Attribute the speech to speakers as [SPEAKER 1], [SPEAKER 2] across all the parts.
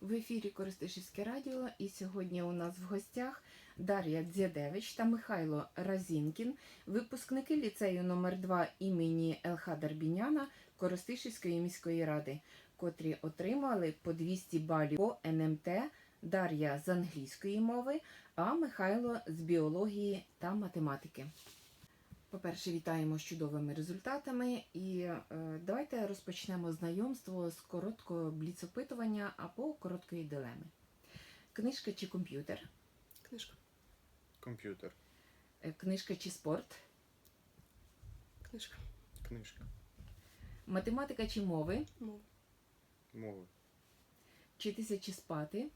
[SPEAKER 1] В ефірі Користишівське радіо, і сьогодні у нас в гостях Дар'я Дзядевич та Михайло Разінкін, випускники ліцею номер 2 імені ЛХ Дарбіняна Коростишівської міської ради, котрі отримали по 200 балів по НМТ, Дар'я з англійської мови, а Михайло з біології та математики. По-перше, вітаємо з чудовими результатами. І е, давайте розпочнемо знайомство з короткого бліцопитування або короткої дилеми. Книжка чи комп'ютер?
[SPEAKER 2] Книжка.
[SPEAKER 3] Комп'ютер.
[SPEAKER 1] Е, Книжка чи спорт?
[SPEAKER 2] Книжка.
[SPEAKER 3] Книжка.
[SPEAKER 1] Математика чи мови?
[SPEAKER 2] Мова.
[SPEAKER 3] Мови.
[SPEAKER 1] Вчитися чи спати?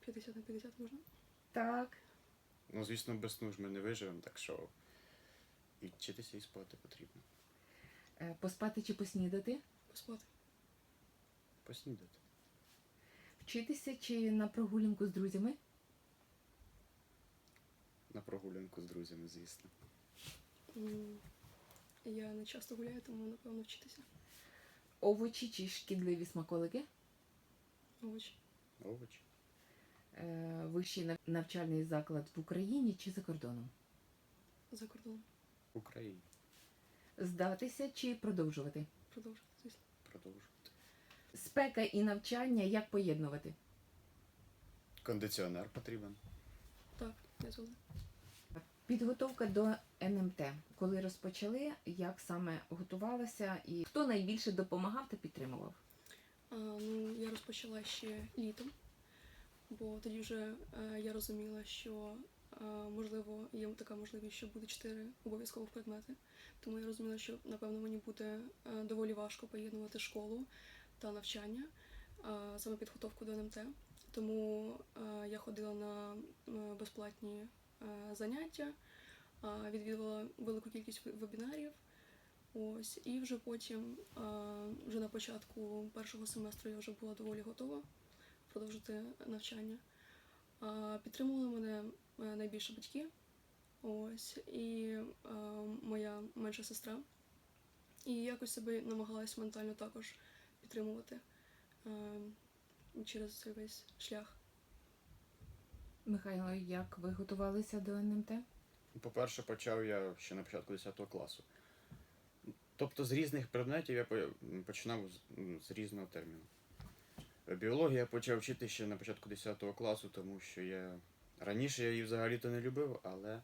[SPEAKER 2] 50 на 50 можна?
[SPEAKER 1] Так.
[SPEAKER 3] Ну, звісно, без сну ж ми не виживемо, так що і вчитися і спати потрібно.
[SPEAKER 1] Е, Поспати чи поснідати?
[SPEAKER 2] Поспати.
[SPEAKER 3] Поснідати.
[SPEAKER 1] Вчитися чи на прогулянку з друзями?
[SPEAKER 3] На прогулянку з друзями, звісно.
[SPEAKER 2] М, Я не часто гуляю, тому напевно вчитися.
[SPEAKER 1] Овочі чи шкідливі смаколики?
[SPEAKER 2] Овочі.
[SPEAKER 3] Овочі.
[SPEAKER 1] Е, Вищий нав- навчальний заклад в Україні чи за кордоном?
[SPEAKER 2] За кордоном.
[SPEAKER 3] В Україні.
[SPEAKER 1] Здатися чи продовжувати?
[SPEAKER 2] Продовжити, звісно.
[SPEAKER 3] Продовжувати.
[SPEAKER 1] Спека і навчання як поєднувати?
[SPEAKER 3] Кондиціонер потрібен.
[SPEAKER 2] Так, я згодна.
[SPEAKER 1] Підготовка до НМТ. Коли розпочали, як саме готувалася і хто найбільше допомагав та підтримував?
[SPEAKER 2] А, ну, я розпочала ще літом, бо тоді вже е, я розуміла, що е, можливо є така можливість, що буде чотири обов'язкових предмети. Тому я розуміла, що напевно мені буде е, доволі важко поєднувати школу та навчання, саме підготовку до НМТ. Тому я ходила на безплатні заняття, відвідувала велику кількість вебінарів. Ось, і вже потім, вже на початку першого семестру я вже була доволі готова продовжити навчання. Підтримували мене е, найбільше батьки, ось, і е, моя менша сестра. І якось себе намагалась ментально також підтримувати е, через цей весь шлях.
[SPEAKER 1] Михайло, як ви готувалися до НМТ?
[SPEAKER 3] По-перше, почав я ще на початку 10 класу. Тобто з різних предметів я починав з різного терміну. Біологію я почав вчити ще на початку 10 класу, тому що я раніше я її взагалі-то не любив, але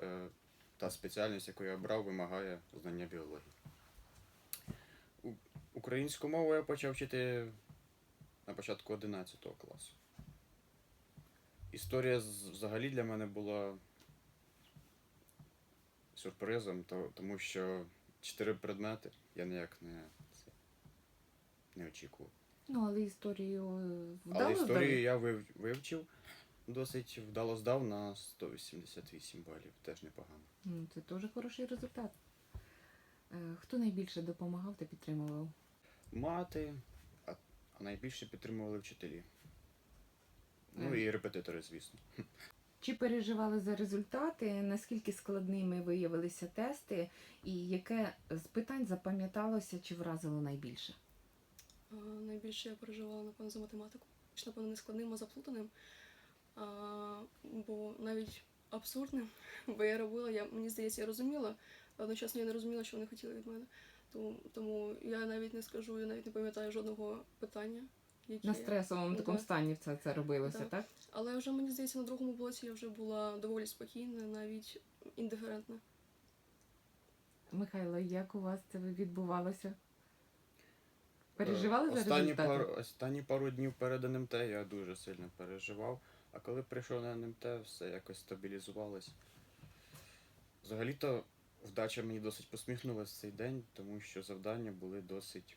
[SPEAKER 3] е, та спеціальність, яку я обрав, вимагає знання біології. У, українську мову я почав вчити на початку 11 класу. Історія взагалі для мене була сюрпризом, то, тому що чотири предмети я ніяк не, не очікував.
[SPEAKER 1] Ну, але історію е, вдало
[SPEAKER 3] Але історію
[SPEAKER 1] здали?
[SPEAKER 3] я вивчив, досить вдало здав на 188 балів, теж непогано.
[SPEAKER 1] Ну, Це теж хороший результат. Е, Хто найбільше допомагав та підтримував?
[SPEAKER 3] Мати, а, найбільше підтримували вчителі. Ну
[SPEAKER 1] Е.
[SPEAKER 3] і репетитори, звісно.
[SPEAKER 1] Чи переживали за результати? Наскільки складними виявилися тести, і яке з питань запам'яталося чи вразило найбільше?
[SPEAKER 2] А, Найбільше я переживала, напевно, за математику. Чи, напевно, не складним, а заплутаним. А, бо навіть абсурдним, бо я робила, я, мені здається, я розуміла, а одночасно я не розуміла, що вони хотіли від мене. Тому, тому я навіть не скажу, я навіть не пам'ятаю жодного питання. Яке...
[SPEAKER 1] На стресовому
[SPEAKER 2] Ну,
[SPEAKER 1] такому
[SPEAKER 2] да.
[SPEAKER 1] стані це, це робилося,
[SPEAKER 2] Да.
[SPEAKER 1] так?
[SPEAKER 2] Але вже мені здається, на другому блоці я вже була доволі спокійна, навіть індиферентна.
[SPEAKER 1] Михайло, як у вас це відбувалося? Переживали за
[SPEAKER 3] останні
[SPEAKER 1] результати?
[SPEAKER 3] пару, останні пару днів перед НМТ я дуже сильно переживав, а коли прийшов на НМТ, все якось стабілізувалось. Взагалі-то вдача мені досить посміхнулася в цей день, тому що завдання були досить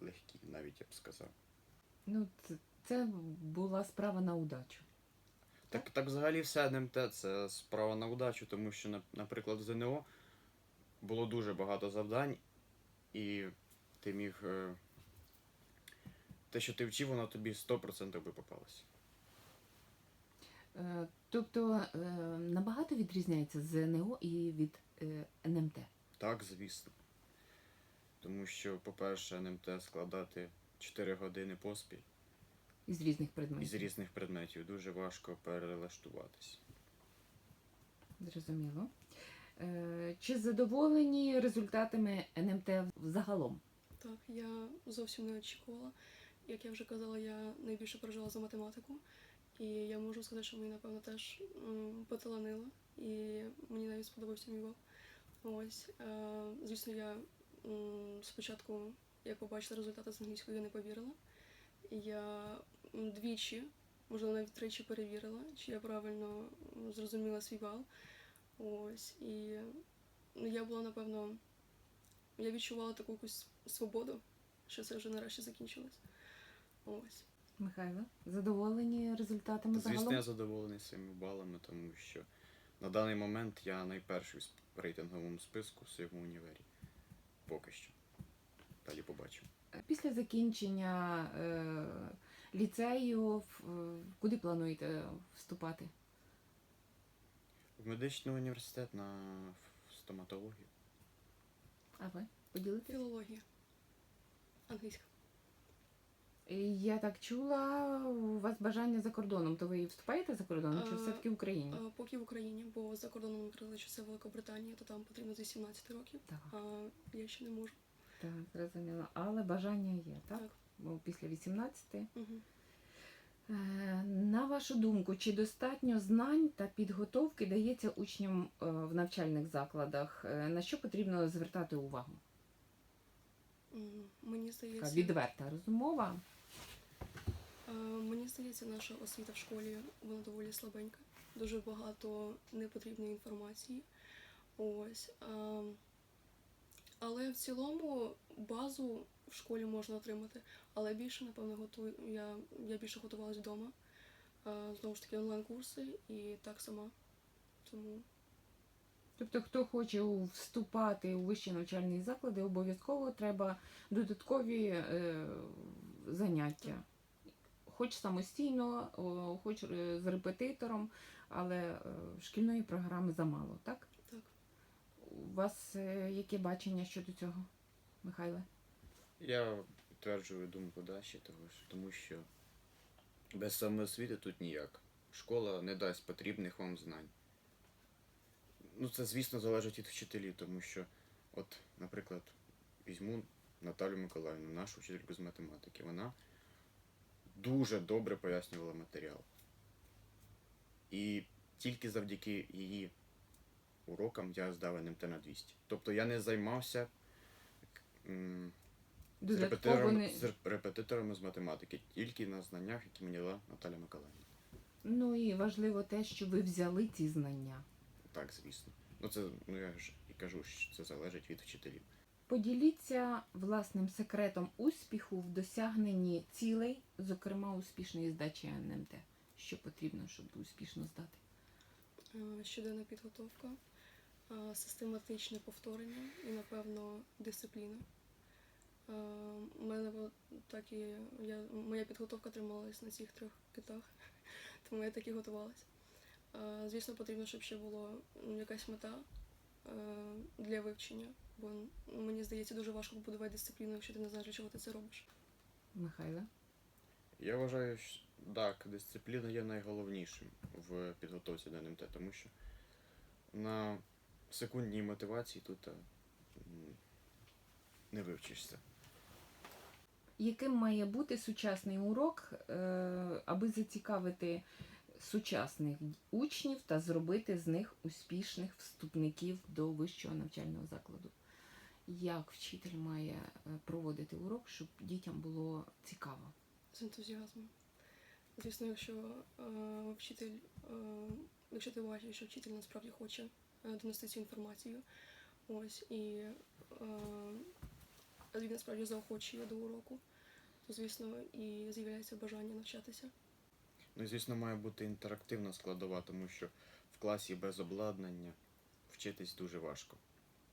[SPEAKER 3] легкі, навіть я б сказав.
[SPEAKER 1] Ну, це, це була справа на удачу.
[SPEAKER 3] Так, так взагалі все НМТ це справа на удачу, тому що, на- наприклад, в ЗНО було дуже багато завдань, і ти міг. е, Те, що ти вчив, воно тобі 100% би попалося.
[SPEAKER 1] Е, Тобто е, набагато відрізняється ЗНО і від НМТ.
[SPEAKER 3] Так, звісно. Тому що, по-перше, НМТ складати 4 години поспіль
[SPEAKER 1] Із різних предметів.
[SPEAKER 3] із різних предметів дуже важко перелаштуватись.
[SPEAKER 1] Зрозуміло. Е, Чи задоволені результатами НМТ загалом?
[SPEAKER 2] Так, я зовсім не очікувала. Як я вже казала, я найбільше переживала за математику. І я можу сказати, що мені, напевно, теж поталанило. І мені навіть сподобався мій бал. Ось. Е, звісно, я спочатку, як побачила результати з англійської, я не повірила. Я двічі, можливо, навіть тричі перевірила, чи я правильно зрозуміла свій бал. Ось. І ну, я була, напевно, я відчувала таку якусь свободу, що це вже нарешті закінчилось. Ось.
[SPEAKER 1] Михайло, задоволені результатами
[SPEAKER 3] Звісно,
[SPEAKER 1] загалом?
[SPEAKER 3] я задоволений своїми балами, тому що на даний момент я найперший в рейтинговому списку в своєму універі. Поки що. Далі побачимо.
[SPEAKER 1] Після закінчення е, ліцею в- е, куди плануєте вступати?
[SPEAKER 3] В медичний університет на стоматологію.
[SPEAKER 1] А ви поділитесь?
[SPEAKER 2] Філологія. Англійська.
[SPEAKER 1] Я так чула, у вас бажання за кордоном, то ви вступаєте за кордоном, чи
[SPEAKER 2] Е,
[SPEAKER 1] все-таки в Україні?
[SPEAKER 2] А, поки в Україні, бо за кордоном ми казали, що це Великобританія, то там потрібно з 18 років,
[SPEAKER 1] Так,
[SPEAKER 2] а я ще не можу.
[SPEAKER 1] так, зрозуміло. Але бажання є, так?
[SPEAKER 2] Так.
[SPEAKER 1] Бо після 18.
[SPEAKER 2] Угу.
[SPEAKER 1] Е, На вашу думку, чи достатньо знань та підготовки дається учням е, в навчальних закладах? Е, На що потрібно звертати увагу?
[SPEAKER 2] Мені
[SPEAKER 1] Така
[SPEAKER 2] здається,
[SPEAKER 1] відверта розмова.
[SPEAKER 2] мені здається, наша освіта в школі вона доволі слабенька. Дуже багато непотрібної інформації. Ось. Але в цілому базу в школі можна отримати. Але більше, напевно, готую. Я, я більше готувалась вдома. Знову ж таки, онлайн-курси і так сама. Тому
[SPEAKER 1] Тобто, хто хоче вступати у вищі навчальні заклади, обов'язково треба додаткові е, заняття. Хоч самостійно, хоч е, з репетитором, але е, шкільної програми замало, так?
[SPEAKER 2] так.
[SPEAKER 1] У вас е, яке бачення щодо цього, Михайле?
[SPEAKER 3] Я підтверджую думку Даші, тому що без самоосвіти тут ніяк. Школа не дасть потрібних вам знань. Ну, це, звісно, залежить від вчителів, тому що, от, наприклад, візьму Наталю Миколаївну, нашу вчительку з математики. Вона дуже добре пояснювала матеріал. І тільки завдяки її урокам я здав НМТ на 200. Тобто я не займався. З репетитором,
[SPEAKER 1] не...
[SPEAKER 3] з репетиторами з математики, тільки на знаннях, які мені дала Наталя Миколаївна.
[SPEAKER 1] Ну і важливо те, що ви взяли ці знання.
[SPEAKER 3] Так, звісно. Ну це ну я ж і кажу, що це залежить від вчителів.
[SPEAKER 1] Поділіться власним секретом успіху в досягненні цілей, зокрема успішної здачі НМТ. Що потрібно, щоб успішно здати?
[SPEAKER 2] Е, щоденна підготовка, е, систематичне повторення і, напевно, дисципліна. Е, У мене так і я, моя підготовка трималась на цих трьох китах, тому я так і готувалась. Е, Звісно, потрібно, щоб ще була якась мета е, для вивчення, бо мені здається, дуже важко побудувати дисципліну, якщо ти не знаєш, для чого ти це робиш.
[SPEAKER 1] Михайло?
[SPEAKER 3] Я вважаю, що так, дисципліна є найголовнішим в підготовці до НМТ, тому що на секундній мотивації тут не вивчишся.
[SPEAKER 1] Яким має бути сучасний урок, е, аби зацікавити сучасних учнів та зробити з них успішних вступників до вищого навчального закладу? Як вчитель має е, проводити урок, щоб дітям було цікаво?
[SPEAKER 2] з ентузіазмом. Звісно, якщо е, вчитель, е, якщо ти бачиш, що вчитель насправді хоче е, донести цю інформацію, ось і е, він насправді заохочує до уроку, звісно і з'являється бажання навчатися.
[SPEAKER 3] Ну звісно, має бути інтерактивна складова, тому що в класі без обладнання вчитись дуже важко.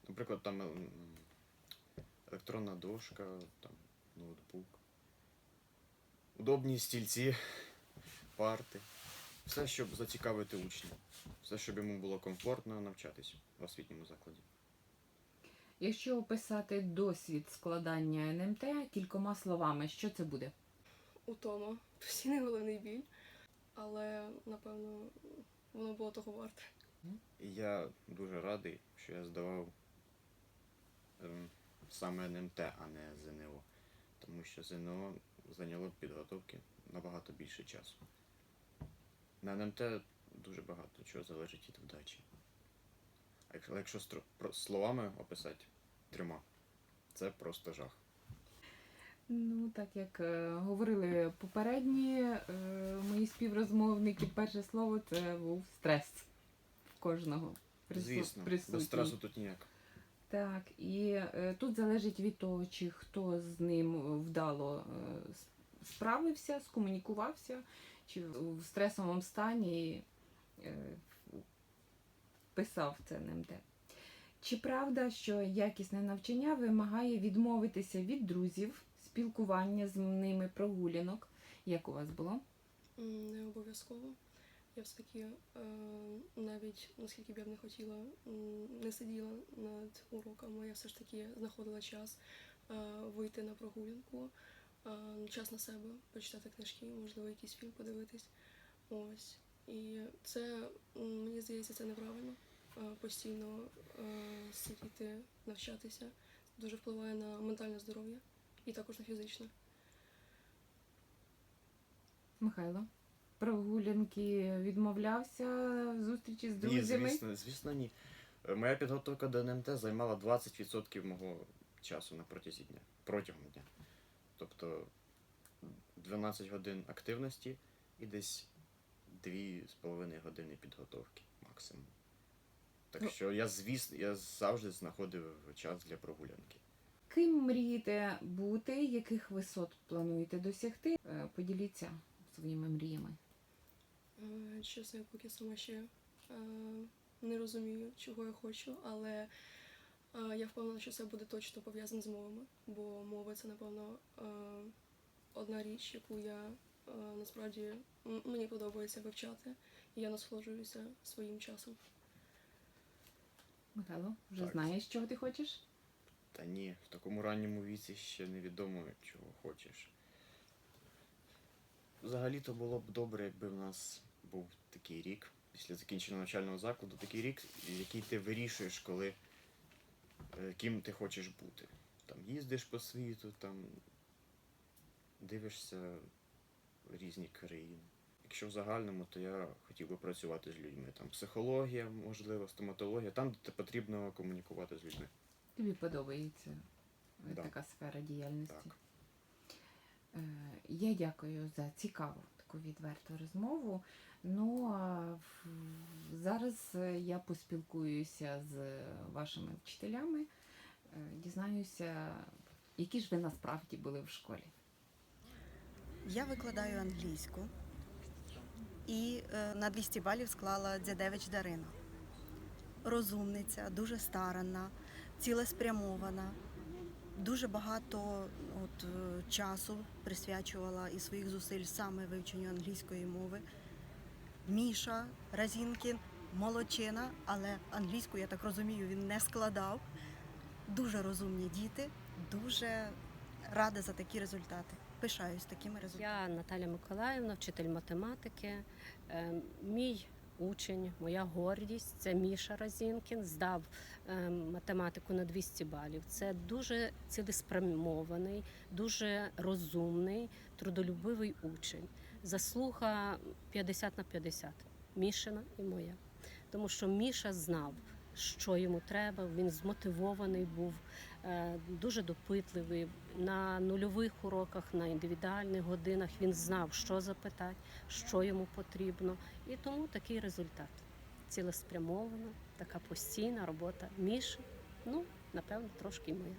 [SPEAKER 3] Наприклад, там електронна дошка, там ноутбук, удобні стільці, парти. Все, щоб зацікавити учня. Все, щоб йому було комфортно навчатись в освітньому закладі.
[SPEAKER 1] Якщо описати досвід складання НМТ кількома словами, що це буде?
[SPEAKER 2] Утома, постійний головний біль, але напевно воно було того варте.
[SPEAKER 3] Я дуже радий, що я здавав ем, саме НМТ, а не ЗНО. Тому що ЗНО зайняло підготовки набагато більше часу. На НМТ дуже багато чого залежить від вдачі. Але якщо словами описати трьома, це просто жах.
[SPEAKER 1] Ну, так як е, говорили попередні е, мої співрозмовники, перше слово це був стрес в кожного
[SPEAKER 3] Звісно,
[SPEAKER 1] присутній.
[SPEAKER 3] без стресу тут ніяк.
[SPEAKER 1] Так, і е, тут залежить від того, чи хто з ним вдало е, справився, скомунікувався, чи в стресовому стані е, писав це НМТ. Чи правда, що якісне навчання вимагає відмовитися від друзів, спілкування з ними, прогулянок? Як у вас було?
[SPEAKER 2] Не обов'язково. Я все-таки е, навіть наскільки б я б не хотіла, не сиділа над уроками, я все ж таки знаходила час е, вийти на прогулянку, е, час на себе, почитати книжки, можливо, якийсь фільм подивитись. Ось. І це, мені здається, це неправильно. Е, Постійно е, сидіти, навчатися дуже впливає на ментальне здоров'я і також на фізичне.
[SPEAKER 1] Михайло? Прогулянки відмовлявся, зустрічі з
[SPEAKER 3] Ні,
[SPEAKER 1] друзями?
[SPEAKER 3] звісно, звісно, ні. Е, Моя підготовка до НМТ займала 20% мого часу на протязі дня, протягом дня. Тобто 12 годин активності і десь 2,5 години підготовки максимум. Так
[SPEAKER 1] Ну.
[SPEAKER 3] що я, звісно, я завжди знаходив час для прогулянки.
[SPEAKER 1] Ким мрієте бути, яких висот плануєте досягти? Е, Поділіться своїми мріями.
[SPEAKER 2] Е, Чесно, я поки сама ще е, не розумію, чого я хочу, але я впевнена, що це буде точно пов'язане з мовами, бо мови це, напевно, одна річ, яку я насправді мені подобається вивчати, і я насолоджуюся своїм часом.
[SPEAKER 1] Михайло, вже
[SPEAKER 3] Так.
[SPEAKER 1] знаєш, чого ти хочеш?
[SPEAKER 3] Та ні, в такому ранньому віці ще невідомо, чого хочеш. Взагалі-то було б добре, якби в нас був такий рік, після закінчення навчального закладу, такий рік, який ти вирішуєш, коли е, ким ти хочеш бути. Там їздиш по світу, там дивишся різні країни. Якщо в загальному, то я хотів би працювати з людьми. Там психологія, можливо, стоматологія, там, де потрібно комунікувати з людьми.
[SPEAKER 1] Тобі подобається
[SPEAKER 3] Да.
[SPEAKER 1] така сфера діяльності?
[SPEAKER 3] Так.
[SPEAKER 1] Е, Я дякую за цікаву таку відверту розмову. Ну а зараз е, я поспілкуюся з вашими вчителями, е, дізнаюся, які ж ви насправді були в школі.
[SPEAKER 4] Я викладаю англійську і е, на 200 балів склала Дзядевич Дарина. Розумниця, дуже старанна, цілеспрямована. Дуже багато от, е, часу присвячувала і своїх зусиль саме вивченню англійської мови. Міша Разінкін, молодчина, але англійську, я так розумію, він не складав. Дуже розумні діти, дуже рада за такі результати. Пишаюсь такими результатами.
[SPEAKER 5] Я Наталя Миколаївна, вчитель математики. Е, Мій учень, моя гордість це Міша Разінкін. Здав е, математику на 200 балів. Це дуже цілеспрямований, дуже розумний, трудолюбивий учень. Заслуга 50 на 50. Мішина і моя. Тому що Міша знав, що йому треба. Він змотивований був, дуже допитливий. На нульових уроках, на індивідуальних годинах він знав, що запитати, що йому потрібно. І тому такий результат. Цілеспрямована, така постійна робота. Міші, ну, напевно, трошки моя.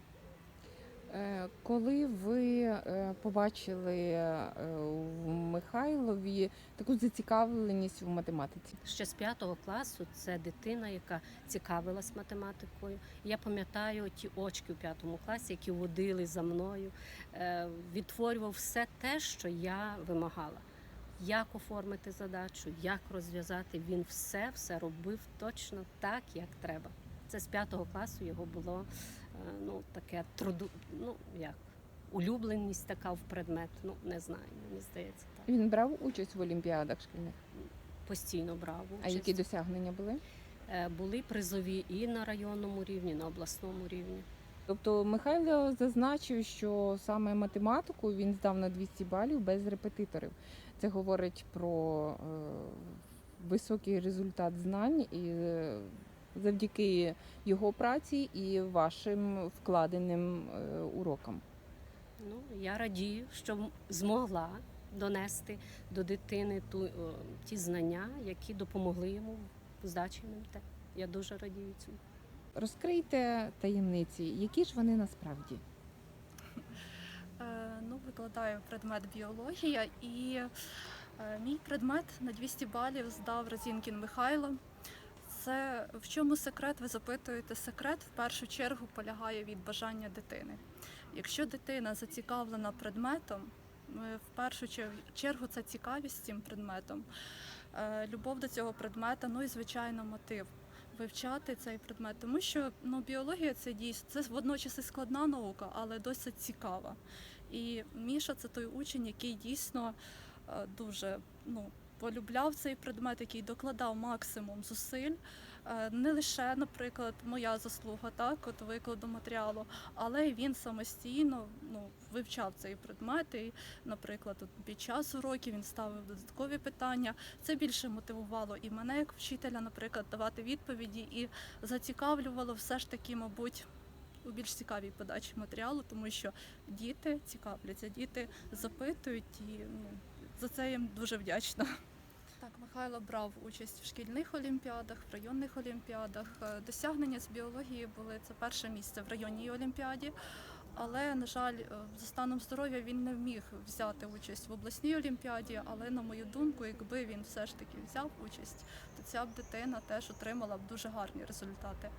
[SPEAKER 1] Е, Коли ви е, побачили е, в Михайлові таку зацікавленість в математиці?
[SPEAKER 5] Ще з п'ятого класу це дитина, яка цікавилась математикою. Я пам'ятаю ті очки у п'ятому класі, які водили за мною, відтворював все те, що я вимагала. Як оформити задачу, як розв'язати. Він все все робив точно так, як треба. Це з п'ятого класу його було ну, таке труду, ну як, улюбленість така в предмет. Ну, не знаю, мені здається, так.
[SPEAKER 1] Він брав участь в олімпіадах шкільних.
[SPEAKER 5] Постійно брав участь.
[SPEAKER 1] А які досягнення були?
[SPEAKER 5] Е, Були призові і на районному рівні, і на обласному рівні.
[SPEAKER 1] Тобто Михайло зазначив, що саме математику він здав на 200 балів без репетиторів. Це говорить про е, високий результат знань і е, завдяки його праці і вашим вкладеним е, урокам.
[SPEAKER 5] Ну, я радію, що змогла донести до дитини ту, ті знання, які допомогли йому в здачі НМТ. Я дуже радію цьому.
[SPEAKER 1] Розкрийте таємниці, які ж вони насправді.
[SPEAKER 6] Е, Ну, викладаю предмет біологія, і е, мій предмет на 200 балів здав Розінкін Михайло. Це в чому секрет? Ви запитуєте. Секрет в першу чергу полягає від бажання дитини. Якщо дитина зацікавлена предметом, е, в першу чергу це цікавість цим предметом, е, любов до цього предмета, ну і звичайно мотив. Вивчати цей предмет, тому що ну, біологія це дійсно це водночас і складна наука, але досить цікава. І Міша це той учень, який дійсно е, дуже ну, полюбляв цей предмет, який докладав максимум зусиль. Е, Не лише, наприклад, моя заслуга, так, от викладу матеріалу, але й він самостійно ну, вивчав цей предмет. І, наприклад, от під час уроків він ставив додаткові питання. Це більше мотивувало і мене, як вчителя, наприклад, давати відповіді, і зацікавлювало все ж таки, мабуть, у більш цікавій подачі матеріалу, тому що діти цікавляться, діти запитують, і ну, за це їм дуже вдячна. Так, Михайло брав участь в шкільних олімпіадах, в районних олімпіадах. Е, Досягнення з біології були це перше місце в районній олімпіаді. Але, на жаль, е, за станом здоров'я він не вміг взяти участь в обласній олімпіаді. Але, на мою думку, якби він все ж таки взяв участь, то ця б дитина теж отримала б дуже гарні результати.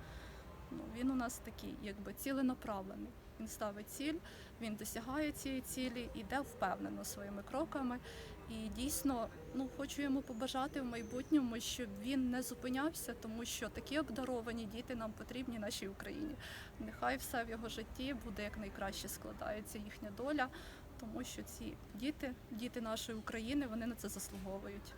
[SPEAKER 6] Ну, він у нас такий, якби ціленаправлений. Він ставить ціль, він досягає цієї цілі, іде впевнено своїми кроками. І дійсно, ну хочу йому побажати в майбутньому, щоб він не зупинявся, тому що такі обдаровані діти нам потрібні нашій Україні. Нехай все в його житті буде як найкраще складається їхня доля, тому що ці діти, діти нашої України, вони на це заслуговують.